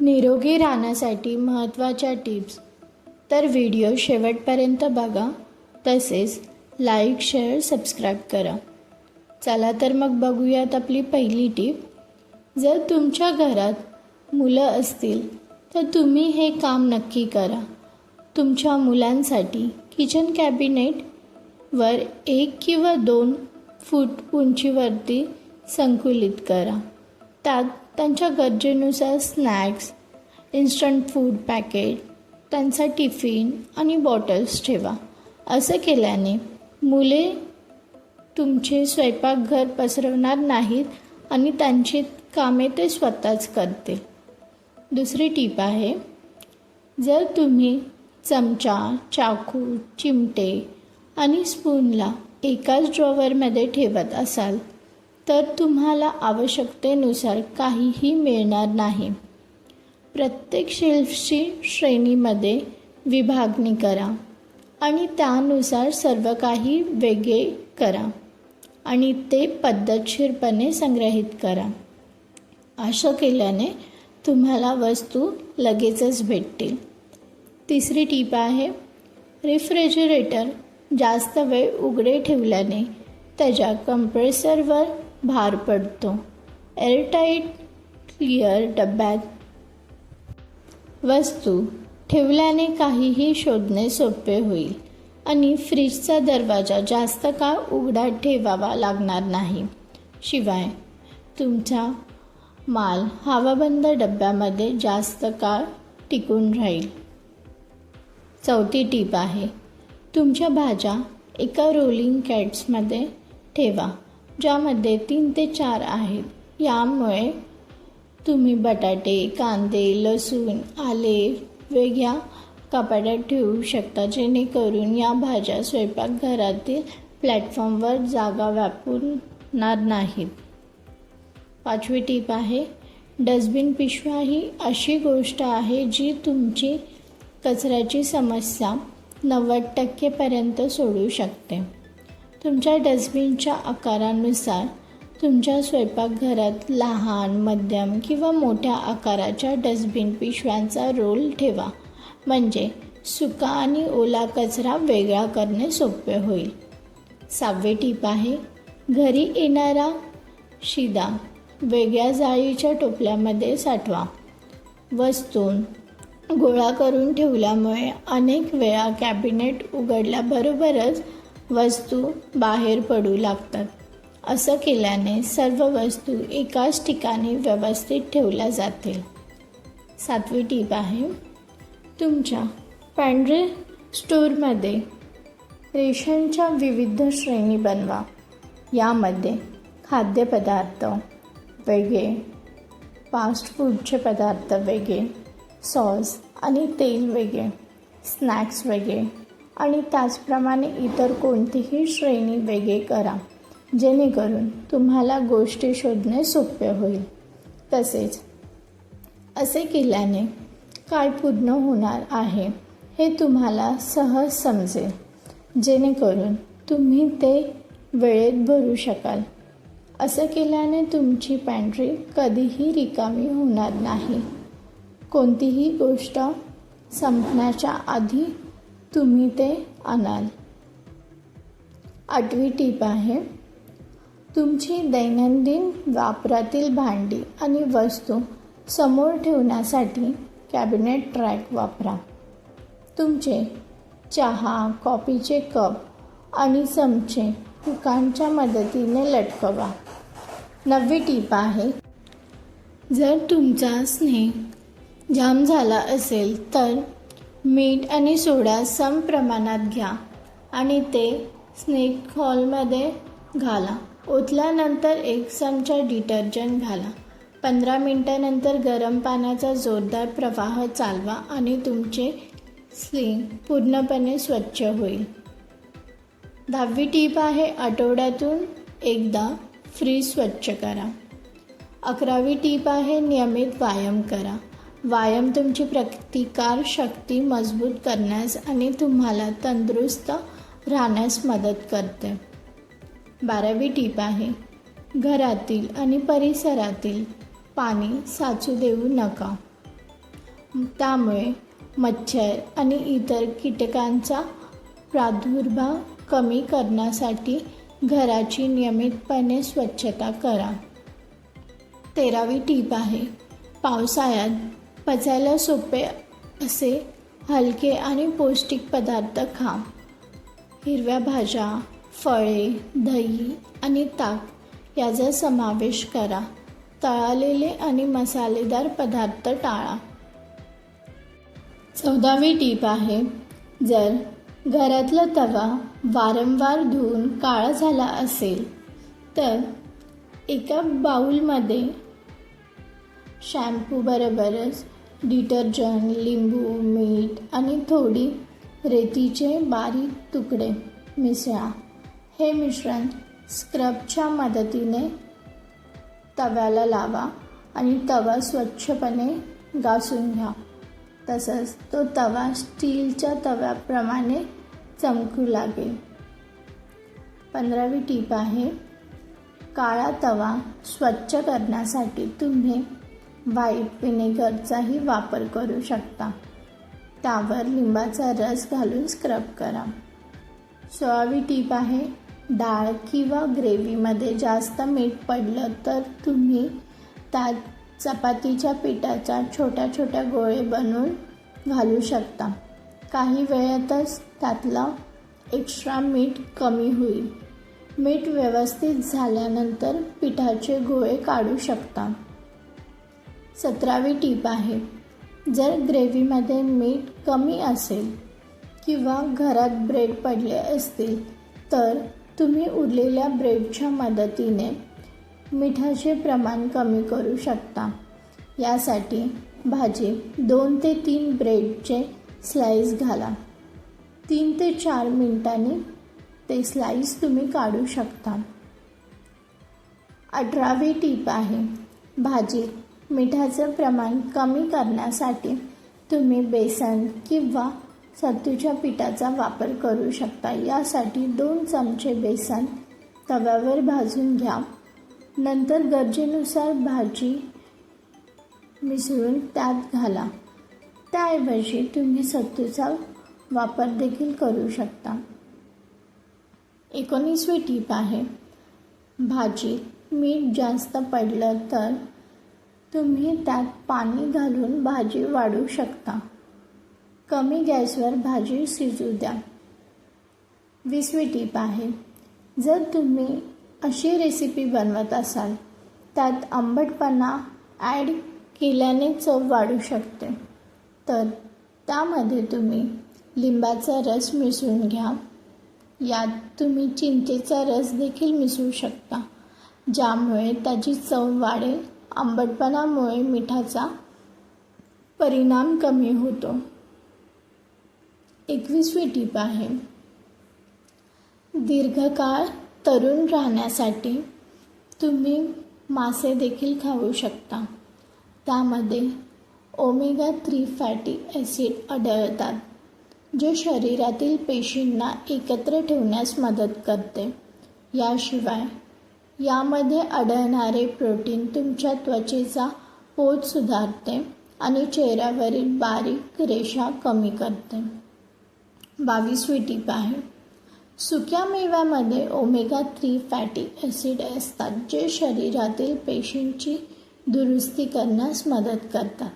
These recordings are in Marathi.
निरोगी राहण्यासाठी महत्त्वाच्या टिप्स. तर व्हिडिओ शेवटपर्यंत बघा. तसेच लाईक शेअर सबस्क्राईब करा. चला तर मग बघूयात आपली पहिली टीप जर तुमच्या घरात मुलं असतील तर तुम्ही हे काम नक्की करा. तुमच्या मुलांसाठी किचन कॅबिनेटवर एक किंवा दोन फूट उंचीवरती संकुलित करा. त्यात त्यांच्या गरजेनुसार स्नॅक्स इन्स्टंट फूड पॅकेट त्यांचा टिफिन आणि बॉटल्स ठेवा. असं केल्याने मुले तुमचे स्वयंपाकघर पसरवणार नाहीत आणि त्यांची कामे ते स्वतःच करतील. दुसरी टीप आहे जर तुम्ही चमचा चाकू चिमटे आणि स्पूनला एकाच ड्रॉवरमध्ये ठेवत असाल तर तुम्हाला आवश्यकतेनुसार काहीही मिळणार नाही. प्रत्येक शेल्फची श्रेणीमध्ये विभागणी करा आणि त्यानुसार सर्व काही वेगळे करा आणि ते पद्धतशीरपणे संग्रहित करा. असं केल्याने तुम्हाला वस्तू लगेचच भेटतील. तिसरी टीप आहे रेफ्रिजरेटर जास्त वेळ उघडे ठेवल्याने त्याच्या कंप्रेसरवर भार पडतो. एअरटाईट क्लिअर डब्यात. वस्तू ठेवल्याने काहीही शोधणे सोपे होईल आणि फ्रीजचा दरवाजा जास्त काळ उघडा ठेवावा लागणार नाही. शिवाय तुमचा माल हवाबंद डब्यामध्ये जास्त काळ टिकून राहील. चौथी टीप आहे तुमच्या भाज्या एका रोलिंग कॅट्समध्ये ठेवा. ज्यामध्ये तीन ते चार आहेत. यामुळे तुम्ही बटाटे कांदे लसूण आले वेगळ्या कपाट्यात ठेवू शकता. जेणेकरून या भाज्या स्वयंपाकघरातील प्लॅटफॉर्मवर जागा व्यापणार नाहीत. पाचवी टीप आहे डस्टबिन पिशव्या ही अशी गोष्ट आहे जी तुमची कचऱ्याची समस्या नव्वद टक्केपर्यंत सोडू शकते. तुमच्या डस्टबिनच्या आकारानुसार तुमच्या स्वयंपाकघरात लहान मध्यम किंवा मोठ्या आकाराच्या डस्टबिन पिशव्यांचा रोल ठेवा. म्हणजे सुका आणि ओला कचरा वेगळा करणे सोपे होईल. सहावे टीप आहे घरी येणारा शिदा वेगळ्या जाळीच्या टोपल्यामध्ये साठवा. वस्तू गोळा करून ठेवल्यामुळे अनेक वेळा कॅबिनेट उघडल्याबरोबरच वस्तू बाहेर पडू लागतात. असं केल्याने सर्व वस्तू एकाच ठिकाणी व्यवस्थित ठेवल्या जातील. सातवी टीप आहे तुमच्या पॅन्ड्री स्टोअरमध्ये रेशनच्या विविध श्रेणी बनवा. यामध्ये खाद्यपदार्थ वेगळे फास्ट फूडचे पदार्थ वेगळे सॉस आणि तेल वेगळे स्नॅक्स वेगळे आणि त्याचप्रमाणे इतर कोणतीही श्रेणी वेगळे करा जेणेकरून तुम्हाला गोष्टी शोधणे सोपे होईल. तसेच असे केल्याने काय पूर्ण होणार आहे हे तुम्हाला सहज समजेल जेणेकरून तुम्ही ते वेळेत भरू शकाल. असं केल्याने तुमची पॅन्ट्री कधीही रिकामी होणार नाही. कोणतीही गोष्ट संपण्याच्या आधी तुम्ही ते आणाल. आठवी टीप आहे तुमची दैनंदिन वापरातील भांडी आणि वस्तू समोर ठेवण्यासाठी कॅबिनेट ट्रॅक वापरा. तुमचे चहा कॉफीचे कप आणि चमचे हुकांच्या मदतीने लटकवा. नववी टीप आहे जर तुमचा स्नेह जाम झाला असेल तर मीठ आणि सोडा सम प्रमाणात घ्या आणि ते स्नेक हॉलमध्ये घाला. ओतल्यानंतर एक चमचा डिटर्जंट घाला. पंधरा मिनटानंतर गरम पाण्याचा जोरदार प्रवाह चालवा आणि तुमचे स्लिंग पूर्णपणे स्वच्छ होईल. दहावी टीप आहे आठवड्यातून एकदा फ्रीज स्वच्छ करा. अकरावी टीप आहे नियमित व्यायाम करा. व्यायाम तुमची प्रतिकार शक्ती मजबूत करण्यास आणि तुम्हाला तंदुरुस्त राहण्यास मदत करते. बारावी टीप आहे घरातील आणि परिसरातील पाणी साचू देऊ नका. त्यामुळे मच्छर आणि इतर कीटकांचा प्रादुर्भाव कमी करण्यासाठी घराची नियमितपणे स्वच्छता करा. तेरावी टीप आहे पावसाळ्यात पचायला सोपे असे हलके आणि पौष्टिक पदार्थ खा. हिरव्या भाज्या फळे दही आणि ताक याचा समावेश करा. तळालेले आणि मसालेदार पदार्थ टाळा. चौदावी टीप आहे जर घरातला तवा वारंवार धुवून काळा झाला असेल तर एका बाऊलमध्ये शॅम्पू बरोबरच डिटर्जंट लिंबू मीठ आणि थोडी रेतीचे बारीक तुकडे मिसळा. हे मिश्रण स्क्रबच्या मदतीने तव्याला लावा आणि तवा स्वच्छपणे घासून घ्या. तसंच तो तवा स्टीलच्या तव्याप्रमाणे चमकू लागेल. पंधरावी टीप आहे काळा तवा स्वच्छ करण्यासाठी तुम्ही व्हाईट विनेगरचाही वापर करू शकता. त्यावर लिंबाचा रस घालून स्क्रब करा. सोळावी टीप आहे डाळ किंवा ग्रेव्हीमध्ये जास्त मीठ पडलं तर तुम्ही त्यात चपातीच्या पिठाच्या छोट्या छोट्या गोळे बनवून घालू शकता. काही वेळातच त्यातलं एक्स्ट्रा मीठ कमी होईल. मीठ व्यवस्थित झाल्यानंतर पिठाचे गोळे काढू शकता. सतरावी टीप आहे. जर ग्रेव्हीमध्ये मीठ कमी असेल किंवा घरात ब्रेड पडले असतील तर तुम्ही उरलेल्या ब्रेडच्या मदतीने मिठाचे प्रमाण कमी करू शकता. यासाठी भाजी दोन ते तीन ब्रेडचे स्लाईस घाला. तीन ते चार मिनिटांनी ते स्लाईस तुम्ही काढू शकता. अठरावी टीप आहे. भाजीत मिठाचं प्रमाण कमी करण्यासाठी तुम्ही बेसन किंवा सत्तूच्या पिठाचा वापर करू शकता. यासाठी दोन चमचे बेसन तव्यावर भाजून घ्या. नंतर गरजेनुसार भाजी मिसळून त्यात घाला. त्याऐवजी तुम्ही सत्तूचा वापर देखील करू शकता. एकोणीसवी टीप आहे. भाजीत मीठ जास्त पडलं तर तुम्ही त्यात पाणी घालून भाजी वाढू शकता. कमी गॅसवर भाजी शिजू द्या. वीसवी टीप आहे. जर तुम्ही अशी रेसिपी बनवत असाल त्यात आंबटपणा ॲड केल्याने चव वाढू शकते. तर त्यामध्ये तुम्ही लिंबाचा रस मिसळून घ्या. यात तुम्ही चिंचेचा रस देखील मिसळू शकता ज्यामुळे त्याची चव वाढेल. आंबटपणामुळे मिठाचा परिणाम कमी होतो. एकवीसवी टीप आहे. दीर्घकाळ तरुण राहण्यासाठी तुम्ही मासे देखील खाऊ शकता. त्यामध्ये ओमेगा थ्री फॅटी ॲसिड आढळतात जे शरीरातील पेशींना एकत्र ठेवण्यास मदत करते. याशिवाय यामध्ये आढळणारे प्रोटीन तुमच्या त्वचेचा पोत सुधारते आणि चेहऱ्यावरील बारीक रेषा कमी करते. बावीसवी टीप आहे. सुक्या मेव्यामध्ये ओमेगा थ्री फॅटी ॲसिड असतात जे शरीरातील पेशींची दुरुस्ती करण्यास मदत करतात.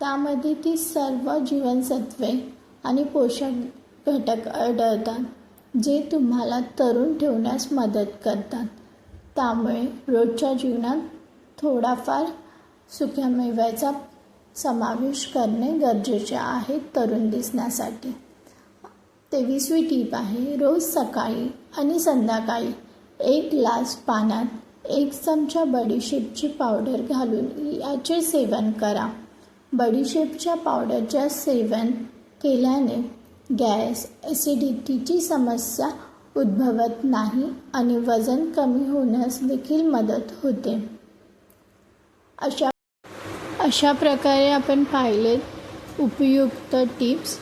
त्यामध्ये ती सर्व जीवनसत्वे आणि पोषक घटक आढळतात जे तुम्हाला तरुण ठेवण्यास मदत करतात. त्यामुळे रोजच्या जीवनात थोडाफार सुक्या मेव्याचा समावेश करणे गरजेचे आहे तरुण दिसण्यासाठी. तेवीसवी टीप आहे रोज सकाळी आणि संध्याकाळी एक ग्लास पाण्यात एक चमचा बडीशेपची पावडर घालून याचे सेवन करा. बडीशेपच्या पावडरच्या सेवन केल्याने गॅस ॲसिडिटीची समस्या उद्भवत नाही आणि वजन कमी होण्यास देखील मदत होते. अशा अशा प्रकारे आपण पाहिलेत उपयुक्त टिप्स.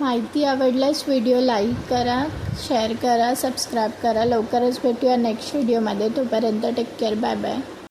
माहिती आवडल्यास व्हिडिओ लाईक करा शेअर करा सबस्क्राईब करा. लवकरच भेटूया नेक्स्ट व्हिडिओमध्ये. तोपर्यंत टेक केअर बाय बाय